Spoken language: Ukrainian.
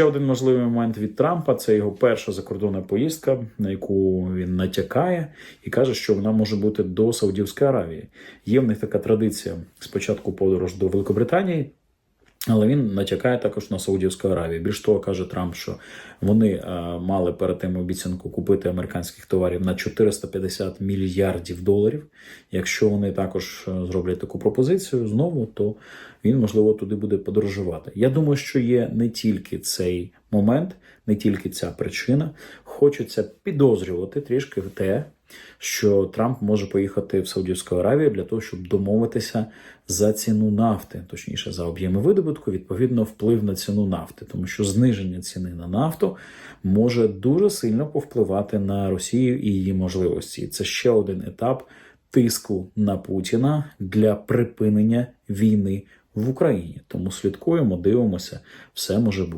ще один можливий момент від Трампа це його перша закордонна поїздка, на яку він натякає і каже, що вона може бути до Саудівської Аравії. Є в них така традиція спочатку подорож до Великобританії. Але він натякає також на Саудівську Аравію. Більш того, каже Трамп, що вони е, мали перед тим обіцянку купити американських товарів на 450 мільярдів доларів. Якщо вони також е, зроблять таку пропозицію знову, то він можливо туди буде подорожувати. Я думаю, що є не тільки цей момент, не тільки ця причина. Хочеться підозрювати трішки в те, що Трамп може поїхати в Саудівську Аравію для того, щоб домовитися за ціну нафти, точніше за об'єми видобутку, відповідно, вплив на ціну нафти, тому що зниження ціни на нафту може дуже сильно повпливати на Росію і її можливості. Це ще один етап тиску на Путіна для припинення війни в Україні. Тому слідкуємо, дивимося, все може бути.